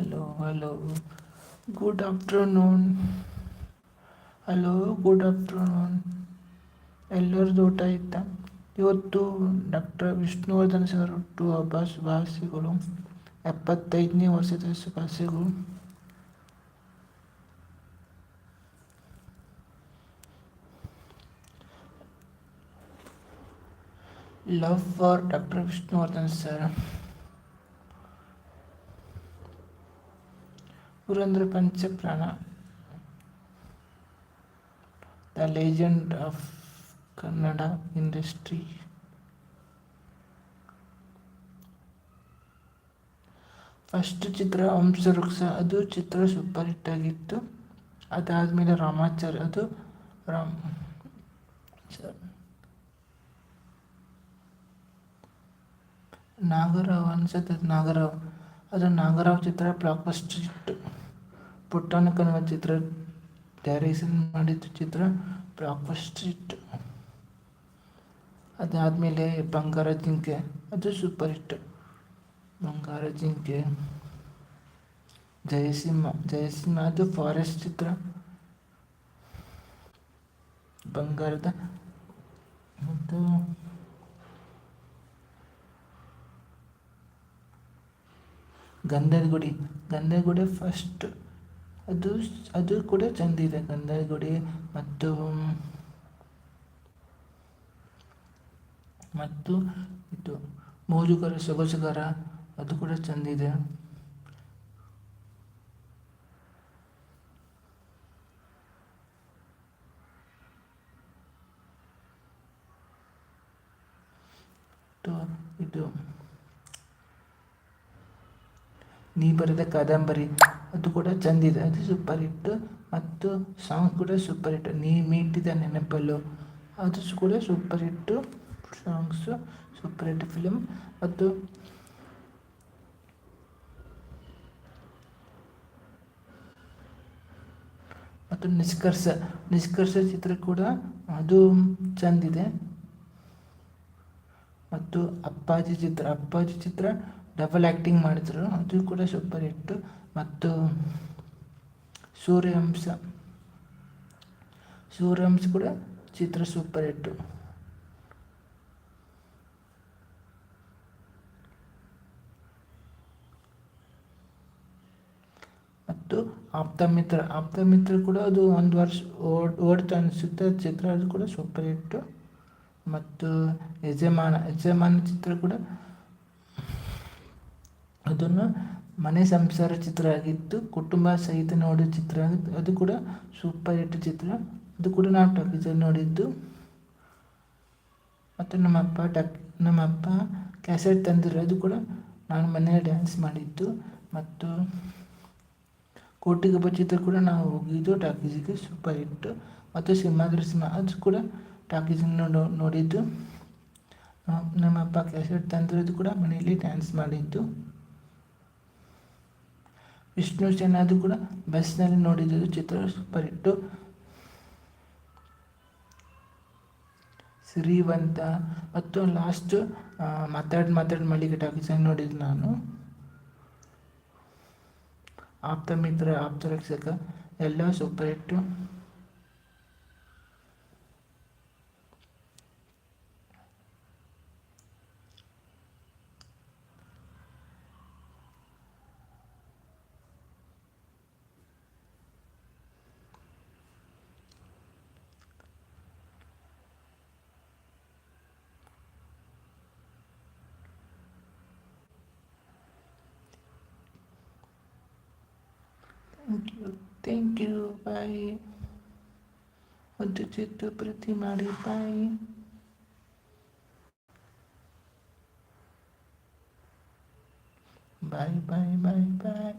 Hello hello good afternoon hello good afternoon ಎಲ್ಲರದ್ದು ಊಟ ಆಯ್ತಾ? ಇವತ್ತು ಡಾಕ್ಟರ್ ವಿಷ್ಣುವರ್ಧನ್ ಸರ್ ಹುಟ್ಟು ಹಬ್ಬ, ಶುಭಾಶಯಗಳು. ಎಪ್ಪತ್ತೈದನೇ ವರ್ಷದ ಶುಭಾಶಯಗಳು. ಲವ್ ಫಾರ್ ಡಾಕ್ಟರ್ ವಿಷ್ಣುವರ್ಧನ್ ಪುರಂದ್ರ ಪಂಚಪ್ರಾಣ. The legend of Kannada industry first ಚಿತ್ರ ವಂಶವೃಕ್ಷ, ಅದು ಚಿತ್ರ ಸೂಪರ್ ಹಿಟ್ ಆಗಿತ್ತು. ಅದಾದಮೇಲೆ ರಾಮಾಚಾರ್ಯ ಅದು ರಾಮ್ ನಾಗರಾವ್ ಅನ್ಸತ್ತೆ ನಾಗರಾವ್ ಅದು ನಾಗರಾವ್ ಚಿತ್ರ ಬ್ಲಾಕ್ ಫಸ್ಟ್ ಇತ್ತು ಕನ್ವ ಚಿತ್ರ ಡ್ಯಾರೇಷನ್ ಮಾಡಿದ ಚಿತ್ರ ಬ್ಲಾಕ್ ಸ್ಟ್ರೀಟ್ ಅದಾದ ಅದಾದಮೇಲೆ ಬಂಗಾರ ಜಿಂಕೆ, ಅದು ಸೂಪರ್ ಹಿಟ್ ಬಂಗಾರ ಜಿಂಕೆ. ಜಯಸಿಂಹ ಜಯಸಿಂಹ, ಅದು ಫಾರೆಸ್ಟ್ ಚಿತ್ರ. ಬಂಗಾರದ ಮತ್ತು ಗಂಧದ ಗುಡಿ ಗಂಧದ ಗುಡಿ ಫಸ್ಟ್ ಅದು ಅದು ಕೂಡ ಚೆಂದಿದೆ ಗುಡಿ ಮತ್ತು ಮತ್ತು ಇದು ಮೋಜುಗರ ಸೊಗಸುಗರ ಅದು ಕೂಡ ಚೆಂದಿದೆ. ಇದು ನೀ ಬರೆದ ಕಾದಂಬರಿ, ಅದು ಕೂಡ ಚೆಂದಿದೆ. ಅದು ಸೂಪರ್ ಹಿಟ್ ಮತ್ತು ಸಾಂಗ್ ಕೂಡ ಸೂಪರ್ ಹಿಟ್ ನೀ ಮೀಟಿದ ನೆನಪಲ್ಲು, ಅದು ಕೂಡ ಸೂಪರ್ ಹಿಟ್ಟು ಸಾಂಗ್ಸು ಸೂಪರ್ ಹಿಟ್ ಫಿಲಮ್ ಮತ್ತು ಮತ್ತು ನಿಷ್ಕರ್ಷ ನಿಷ್ಕರ್ಷ ಚಿತ್ರ ಕೂಡ ಅದು ಚೆಂದಿದೆ. ಮತ್ತು ಅಪ್ಪಾಜಿ ಚಿತ್ರ ಅಪ್ಪಾಜಿ ಚಿತ್ರ ಡಬಲ್ ಮಾಡಿದ್ರು. ಅದು ಕೂಡ ಸೂಪರ್ ಹಿಟ್ಟು. ಮತ್ತು ಸೂರ್ಯವಂಶ. ಸೂರ್ಯವಂಶ ಕೂಡ ಚಿತ್ರ ಸೂಪರ್ ಹಿಟ್ಟು. ಮತ್ತು ಆಪ್ತ ಮಿತ್ರ. ಆಪ್ತ ಮಿತ್ರ ಕೂಡ ಅದು ಒಂದು ವರ್ಷ ಓಡ್, ಓಡ್ತು ಅನಿಸುತ್ತೆ. ಚಿತ್ರ ಅದು ಕೂಡ ಸೂಪರ್ ಹಿಟ್ಟು. ಮತ್ತು ಯಜಮಾನ ಯಜಮಾನ ಚಿತ್ರ ಕೂಡ ಅದನ್ನು ಮನೆ ಸಂಸಾರ ಚಿತ್ರ ಆಗಿತ್ತು, ಕುಟುಂಬ ಸಹಿತ ನೋಡಿದ ಚಿತ್ರ ಆಗಿತ್ತು. ಅದು ಕೂಡ ಸೂಪರ್ ಹಿಟ್ ಚಿತ್ರ. ಅದು ಕೂಡ ನಾವು ಟಾಕೀಸಲ್ಲಿ ನೋಡಿದ್ದು. ಮತ್ತು ನಮ್ಮಪ್ಪ ಟಕ್, ನಮ್ಮಪ್ಪ ಕ್ಯಾಸೆಟ್ ತಂದಿರೋ. ಅದು ಕೂಡ ನಾನು ಮನೆಯಲ್ಲಿ ಡ್ಯಾನ್ಸ್ ಮಾಡಿದ್ದು. ಮತ್ತು ಕೋಟಿಗೊಬ್ಬ ಚಿತ್ರ ಕೂಡ ನಾವು ಹೋಗಿದ್ದು. ಟಾಕೀಸಿಗೆ ಸೂಪರ್ ಹಿಟ್ಟು ಮತ್ತು ಸಿಂಹಾದ್ರ ಸಿಂಹ ಅದು ಕೂಡ ಟಾಕೀಸಿನ ನೋಡಿದ್ದು. ನಮ್ಮಪ್ಪ ಕ್ಯಾಸೆಟ್ ತಂದಿರೋದು ಕೂಡ ಮನೆಯಲ್ಲಿ ಡ್ಯಾನ್ಸ್ ಮಾಡಿದ್ದು. ವಿಷ್ಣು ಸೇನ ಅದು ಕೂಡ ಬಸ್ನಲ್ಲಿ ನೋಡಿದ್ದು ಚಿತ್ರ ಸೂಪರ್ ಹಿಟ್ಟು ಶ್ರೀವಂತ ಮತ್ತು ಲಾಸ್ಟ್ ಮಾತಾಡಿ ಮಾತಾಡಿ ಮಲ್ಲಿಗೆ ಟಾಕೀಸಲ್ಲಿ ನೋಡಿದ್ದು ನಾನು. ಆಪ್ತ ಮಿತ್ರ, ಆಪ್ತ ರಕ್ಷಕ, ಎಲ್ಲ ಸೂಪರ್ ಹಿಟ್ಟು. thank you thank you bye ಒಂದು ಚಿತ್ರ ಪ್ರೀತಿ ಮಾಡಿ ಬಾಯ್ ಬಾಯ್ ಬಾಯ್ ಬಾಯ್ ಬಾಯ್